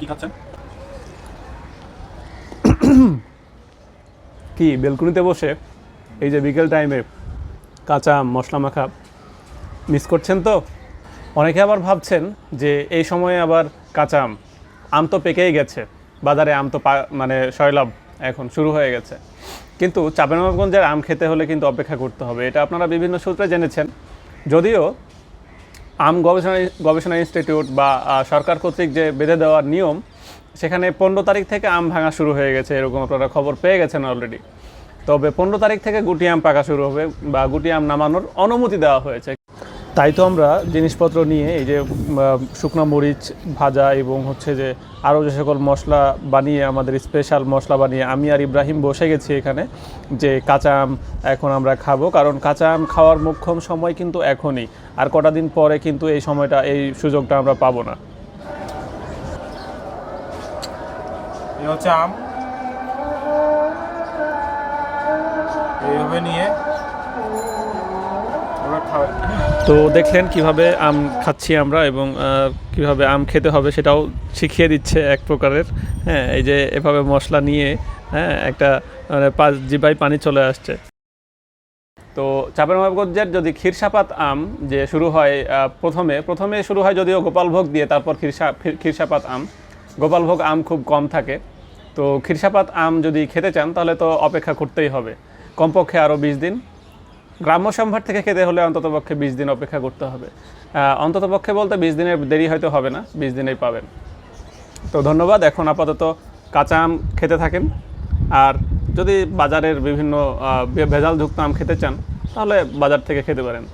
কি খাচ্ছেন? কি, বেলকুনিতে বসে এই যে বিকেল টাইমে কাঁচা মশলা মাখা মিস করছেন তো? অনেকে আবার ভাবছেন যে এই সময়ে আবার কাঁচা আম আম তো পেকেই গেছে। বাজারে আম তো মানে শৈলাভ এখন শুরু হয়ে গেছে। কিন্তু চাঁপাইনবাবগঞ্জের আম খেতে হলে কিন্তু অপেক্ষা করতে হবে। এটা আপনারা বিভিন্ন সূত্রে জেনেছেন। যদিও আম গবেষণা গবেষণা ইনস্টিটিউট বা সরকার কর্তৃক যে বেঁধে দেওয়ার নিয়ম, সেখানে পনেরো তারিখ থেকে আম ভাঙা শুরু হয়ে গেছে, এরকম আপনারা খবর পেয়ে গেছেন অলরেডি তবে পনেরো তারিখ থেকে গুটি আম পাকা শুরু হবে বা গুটি আম নামানোর অনুমতি দেওয়া হয়েছে। তাই তো আমরা জিনিসপত্র নিয়ে এই যে শুকনো মরিচ ভাজা এবং হচ্ছে যে আরও যে সকল মশলা বানিয়ে আমাদের স্পেশাল মশলা বানিয়ে আমি আর ইব্রাহিম বসে গেছি এখানে যে কাঁচা আম এখন আমরা খাব। কারণ কাঁচা আম খাওয়ার মুখ্যম সময় কিন্তু এখনই। আর কটা দিন পরে কিন্তু এই সময়টা, এই সুযোগটা আমরা পাবো না। হচ্ছে আম। এইভাবে নিয়ে ওরা তো দেখলেন কীভাবে আম খাচ্ছি আমরা এবং কীভাবে আম খেতে হবে সেটাও শিখিয়ে দিচ্ছে এক প্রকারের। হ্যাঁ এই যে এভাবে মশলা নিয়ে হ্যাঁ একটা মানে পাঁচ জিবাই পানি চলে আসছে। তো চাঁপাইনবাবগঞ্জের যদি ক্ষীরসাপাত আম যে শুরু হয় প্রথমে প্রথমে শুরু হয় যদিও গোপালভোগ দিয়ে তারপর ক্ষীরসা ক্ষীরসাপাত আম। গোপালভোগ আম খুব কম থাকে। তো ক্ষীরসাপাত আম যদি খেতে চান তাহলে তো অপেক্ষা করতেই হবে। কমপক্ষে আরও বিশ দিন। গ্রাম্য সম্ভার থেকে খেতে হলে অন্ততপক্ষে বিশ দিন অপেক্ষা করতে হবে। অন্তত অন্ততপক্ষে বলতে বিশ দিনের দেরি হয়তো হবে না, বিশ দিনেই পাবেন। তো ধন্যবাদ, এখন আপাতত কাঁচা আম খেতে থাকেন। আর যদি বাজারের বিভিন্ন ভেজাল ভেজালযুক্ত আম খেতে চান, তাহলে বাজার থেকে খেতে পারেন।